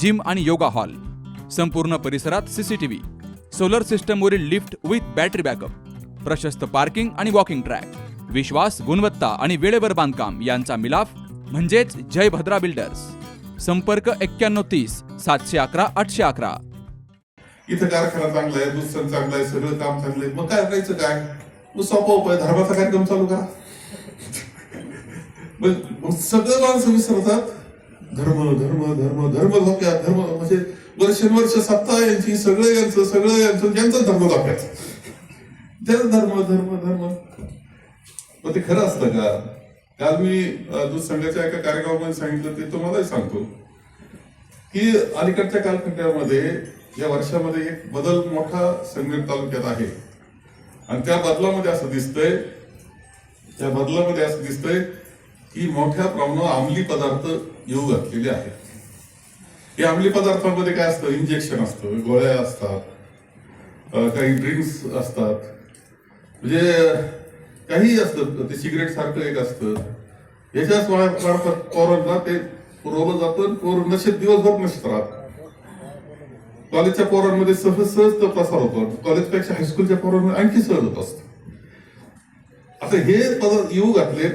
Gym आणि yoga hall. संपूर्ण परिसरात सीसीटीव्ही सोलर सिस्टमवरील लिफ्ट विथ बॅटरी बॅकअप. प्रशस्त पार्किंग आणि वॉकिंग ट्रॅक. विश्वास गुणवत्ता आणि वेळेवर बांधकाम यांचा मिलाफ म्हणजेच जय भद्रा बिल्डर्स. संपर्क एक्क्याण्णव तीस सातशे अकरा आठशे अकरा. इथं कारखाना चांगला आहे दुसरं चांगलं आहे सगळं काम चांगलं आहे. मग काय करायचं काय? मग सोपा उपाय धर्माचा कार्यक्रम चालू करा. मग सगळं माणसं विसरतात. धर्म धर्म धर्म धर्म धोक्यात धर्म म्हणजे वर्षानुवर्ष सत्ता यांची सगळं यांचं सगळं यांचं यांचं धर्म धोक्यात. त्याच धर्म धर्म धर्म. मग ते खरं असतं का? काल मी अं, दूध संघाच्या एका कार्यक्रमामध्ये सांगितलं ते तुम्हालाही सांगतो. की अलीकडच्या कालखंडामध्ये या वर्षामध्ये एक बदल मोठा संगमेर तालुक्यात आहे. आणि त्या बदलामध्ये असं दिसतंय त्या बदलामध्ये असं दिसतंय की मोठ्या प्रमाणावर अंमली पदार्थ येऊ घातलेले आहेत या अंमली पदार्थांमध्ये काय असतं? इंजेक्शन असतं गोळ्या असतात काही ड्रिंक्स असतात. म्हणजे काही असतं ते सिगरेट सारखं एक असतं. याच्याच मार्फत पोरांना ते पुरवलं जातं आणि पोर नशेत दिवसभर नशेत राहत कॉलेजच्या पोरांमध्ये सहज सहज तो प्रसार होतो. कॉलेजपेक्षा हायस्कूलच्या पोरांमध्ये आणखी सहज होत असत. आता हे पदार्थ येऊ घातले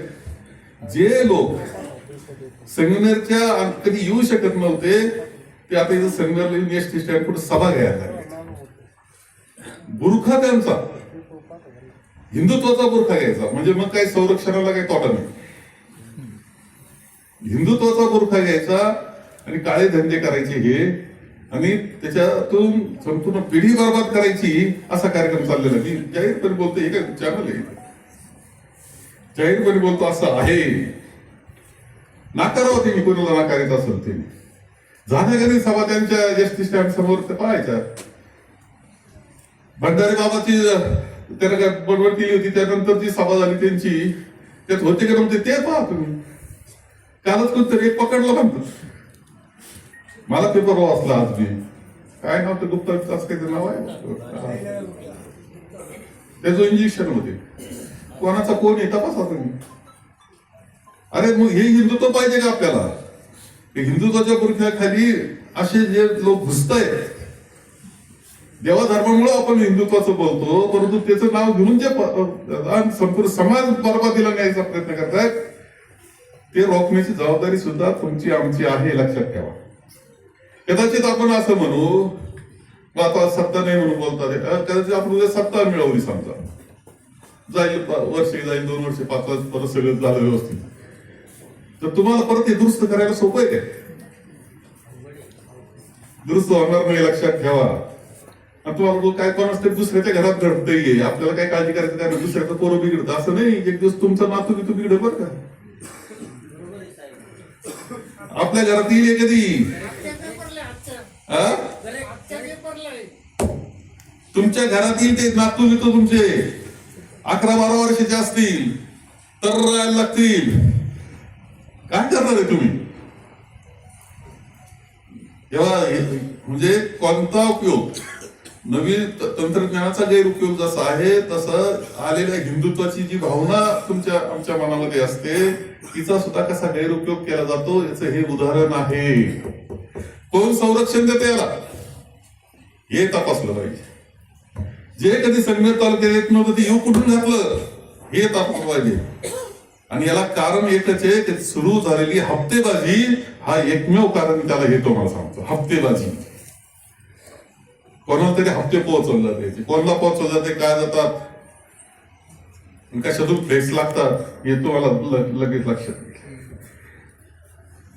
जे लोक संगमेरच्या कधी येऊ शकत नव्हते ते आता इथं संगमेरला येऊन एस टी स्टँड कुठे सभा घ्यायला बुरखा त्यांचा. हिंदुत्वाचा बुरखा घ्यायचा. म्हणजे मग काही संरक्षणाला काही तोटा नाही. हिंदुत्वाचा बुरखा घ्यायचा आणि काळे धंदे करायचे हे आणि त्याच्यातून संपूर्ण पिढी बर्बाद करायची असा कार्यक्रम चाललेला. मी जाहीरपणे बोलतो हे काय चॅनल आहे? जाहीरपणे बोलतो असं आहे. नाकारावं ते मी कोणाला नाकारायचं असेल ते झाल्या घरी सभा त्यांच्या एस टी स्टँड समोर ते पाहायच्या. भंडारी बाबाची त्याला काय बडबड केली होती त्यानंतर जी सभा झाली त्यांची त्यात होते का नव्हते ते पहा तुम्ही. कालच कोणतरी एक पकडलं म्हणतो मला पेपर वाचला आज मी. काय नाव ते गुप्ता असं काहीतरी नाव आहे? त्याचं इंजेक्शन होते. कोणाचा कोण आहे तपासा तुम्ही. अरे मग हे हिंदुत्व पाहिजे का आपल्याला? हिंदुत्वाच्या पुरख्याखाली असे जे लोक घुसतायत देवा धर्मामुळे आपण हिंदुत्वाचं बोलतो परंतु त्याचं नाव घेऊन जे संपूर्ण समाज बरबादीला न्यायचा प्रयत्न करतायत ते रोखण्याची जबाबदारी सुद्धा तुमची आमची आहे लक्षात ठेवा. कदाचित आपण असं म्हणू आता सत्ता नाही म्हणून बोलतात कदाचित आपण उद्या सत्ता मिळवली समजा. जाईल वर्ष जाईल दोन वर्ष पाच वर्ष परत सगळं झालं व्यवस्थित. तर तुम्हाला परत ते दुरुस्त करायला सोपं आहे काय दुरुस्त होणार नाही लक्षात ठेवा. आणि तुम्हाला काय कोण असते दुसऱ्याच्या घरात घडतंय आपल्याला काय काळजी करायचं काय नाही. दुसऱ्याचं पोरं बिघडतं. असं नाही एक दिवस तुमचा नातू बितू बिघड बरं का? आपल्या घरात येईल कधी? तुमच्या घरात येईल ते नातू बितू तुमचे. अकरा बारा वर्षाचे असतील तर राहायला लागतील. काय करणार आहे तुम्ही? तेव्हा म्हणजे कोणता उपयोग? नवीन तंत्रज्ञानाचा गैरउपयोग जसा आहे तसं आलेल्या हिंदुत्वाची जी भावना तुमच्या आमच्या मनामध्ये असते तिचा सुद्धा कसा गैरउपयोग केला जातो याचं हे उदाहरण आहे. कोण संरक्षण देते याला? हे तपासलं पाहिजे. जे कधी संगमेर तालुक्यात येत नव्हतं ते येऊ कुठून घातलं? हे तपासलं पाहिजे आणि याला कारण एकच आहे ते सुरू झालेली हप्तेबाजी हा एकमेव कारण त्याला येतो मला सांगतो. हप्तेबाजी. कोणाला तरी हप्ते पोहोचवले जाते कोणाला पोहोचवले जाते काय जातात? कशातून फ्लेक्स लागतात? हे तुम्हाला लगेच लक्षात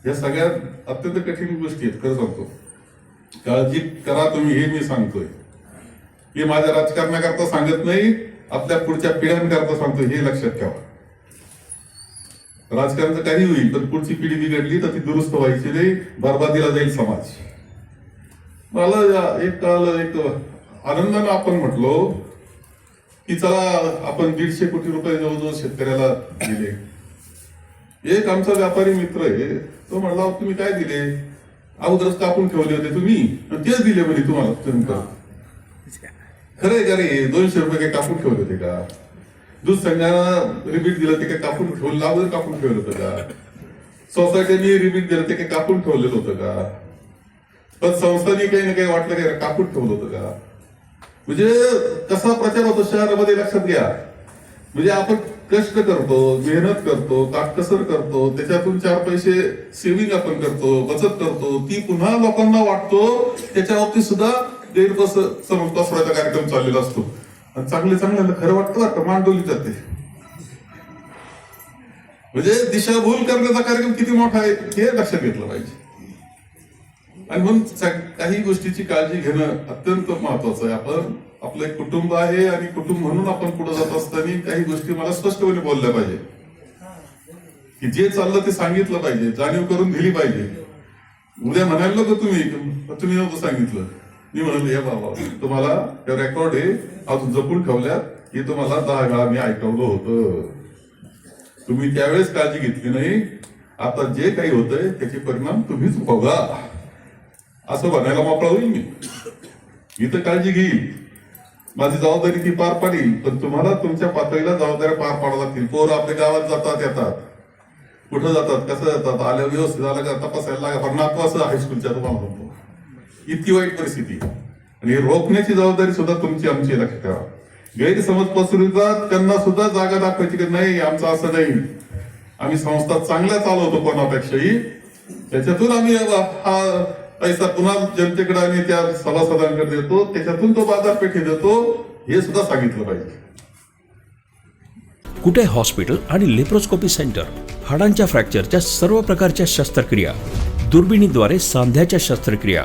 या सगळ्यात अत्यंत कठीण गोष्टी आहेत खरं सांगतो. काळजी करा तुम्ही हे मी सांगतोय. हे माझ्या राजकारणाकरता सांगत नाही आपल्या पुढच्या पिढ्यांकरता सांगतो हे लक्षात ठेवा. राजकारणाचं काही होईल पण पुढची पिढी बिघडली तर ती दुरुस्त व्हायची नाही बर्बादीला जाईल समाज. मला एक काल एक आनंदानं आपण म्हटलो की चला आपण दीडशे कोटी रुपये जवळजवळ शेतकऱ्याला दिले. एक आमचा व्यापारी मित्र आहे तो म्हणला तुम्ही काय दिले? अगोदरच कापून ठेवले होते तुम्ही तेच दिले म्हणे तुम्हाला. तुम्ही खरंय का रे दोनशे रुपये काही कापून ठेवले होते का? दूध संघानं रिबीट दिलं ते काय कापून ठेवलं अगोदर कापून ठेवलं होतं का? सोसायटीने रिबीट दिलं ते काही कापून ठेवलेलं होतं का? पण संस्थांनी काही ना काही वाटलं काय कापून ठेवलं होतं का? म्हणजे कसा प्रचार होतो शहरामध्ये लक्षात घ्या. म्हणजे आपण कष्ट करतो मेहनत करतो काटकसर करतो त्याच्यातून चार पैसे सेव्हिंग आपण करतो बचत करतो ती पुन्हा लोकांना वाटतो त्याच्या बाबतीत सुद्धा गैरपस समज पसरायचा कार्यक्रम चाललेला असतो. आणि चांगले चांगल्याला खरं वाटतं बरं का मांडवली जाते. म्हणजे दिशाभूल करण्याचा कार्यक्रम किती मोठा आहे हे लक्षात घेतलं पाहिजे. आणि म्हणून काही गोष्टीची काळजी घेणं अत्यंत महत्वाचं आहे. आपण आपलं एक कुटुंब आहे आणि कुटुंब म्हणून आपण पुढे जात असताना काही गोष्टी मला स्पष्टपणे बोलल्या पाहिजे. की जे चाललं ते सांगितलं पाहिजे जाणीव करून दिली पाहिजे. उद्या म्हणायला नको तुम्ही तुम्ही नव्हतं सांगितलं. मी म्हणाल या बाबा तुम्हाला रेकॉर्ड आहे अजून जपून ठेवल्यात हे तुम्हाला दहा वेळा मी ऐकवलं होतं. तुम्ही त्यावेळेस काळजी घेतली नाही. आता जे काही होतंय त्याचे परिणाम तुम्हीच बघा. असं बनायला मोकळा होईल मी. मी तर काळजी घेईल माझी जबाबदारी ती पार पाडील पण तुम्हाला तुमच्या पातळीला जबाबदाऱ्या पार पाडाव्या लागतील. पोरं आपल्या गावात जातात येतात. कुठं जातात कसं जातात? आल्या व्यवस्थित आलं का? तपासायला लागा. पण नातू असं हायस्कूलच्या तुम्हाला म्हणतो. इतकी वाईट परिस्थिती. आणि हे रोखण्याची जबाबदारी सुद्धा तुमची आमची लक्षात ठेवा. गैरसमज पसरवितात त्यांना सुद्धा जागा दाखवायची की नाही आमचं असं नाही आम्ही संस्था चांगल्या चालवतो कोणापेक्षाही. त्याच्यातून आम्ही हा पैसा पुन्हा जनतेकडे आणि त्या सभासदांकडे देतो. त्याच्यातून तो बाजारपेठे देतो. हे सुद्धा सांगितलं पाहिजे. कुठे हॉस्पिटल आणि लेप्रोस्कोपी सेंटर? हाडांच्या फ्रॅक्चरच्या सर्व प्रकारच्या शस्त्रक्रिया. दुर्बिणीद्वारे सांध्याच्या शस्त्रक्रिया.